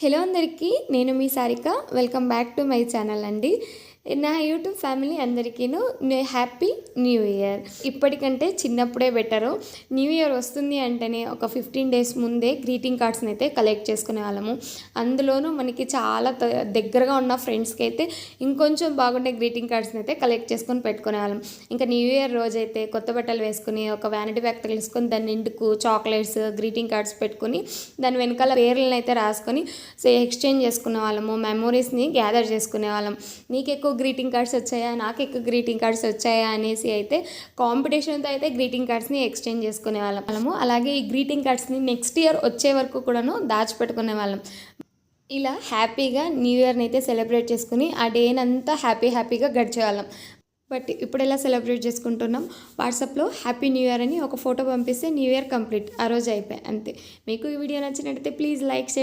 Hello అందరికీ నేను మీ Sarika. Welcome back to my channel అండి. నా యూట్యూబ్ ఫ్యామిలీ అందరికీను హ్యాపీ న్యూ ఇయర్. ఇప్పటికంటే చిన్నప్పుడే బెటరు. న్యూ ఇయర్ వస్తుంది అంటేనే ఒక ఫిఫ్టీన్ డేస్ ముందే గ్రీటింగ్ కార్డ్స్ని అయితే కలెక్ట్ చేసుకునే వాళ్ళము. అందులోనూ మనకి చాలా త- దగ్గరగా ఉన్న ఫ్రెండ్స్కి అయితే ఇంకొంచెం బాగుండే గ్రీటింగ్ కార్డ్స్ని అయితే కలెక్ట్ చేసుకొని పెట్టుకునే వాళ్ళం. ఇంకా న్యూ ఇయర్ రోజైతే కొత్త బట్టలు వేసుకుని ఒక వ్యానిటీ బ్యాగ్ తగిలిసుకొని దాని నిండుకు చాక్లెట్స్ గ్రీటింగ్ కార్డ్స్ పెట్టుకుని దాని వెనకాల పేర్లను అయితే రాసుకొని ఎక్స్చేంజ్ చేసుకునే వాళ్ళము. మెమోరీస్ని గ్యాదర్ చేసుకునే వాళ్ళం. నీకు ఎక్కువ గ్రీటింగ్ కార్డ్స్ వచ్చాయా? నాకు ఎక్కువ గ్రీటింగ్ కార్డ్స్ వచ్చాయా? అనేసి అయితే కాంపిటీషన్తో అయితే గ్రీటింగ్ కార్డ్స్ని ఎక్స్చేంజ్ చేసుకునే వాళ్ళం. వాళ్ళము. అలాగే ఈ గ్రీటింగ్ కార్డ్స్ని నెక్స్ట్ ఇయర్ వచ్చే వరకు కూడాను దాచిపెట్టుకునే వాళ్ళం. ఇలా హ్యాపీగా న్యూ ఇయర్ని అయితే సెలబ్రేట్ చేసుకుని ఆ డేనంతా హ్యాపీ హ్యాపీగా గడిచేవాళ్ళం బట్ ఇప్పుడు ఎలా సెలబ్రేట్ చేసుకుంటున్నాం? వాట్సాప్లో హ్యాపీ న్యూ ఇయర్ అని ఒక ఫోటో పంపిస్తే న్యూ ఇయర్ కంప్లీట్. ఆ రోజు అయిపోయి. అంతే. మీకు ఈ వీడియో నచ్చినట్టయితే ప్లీజ్ లైక్ షేర్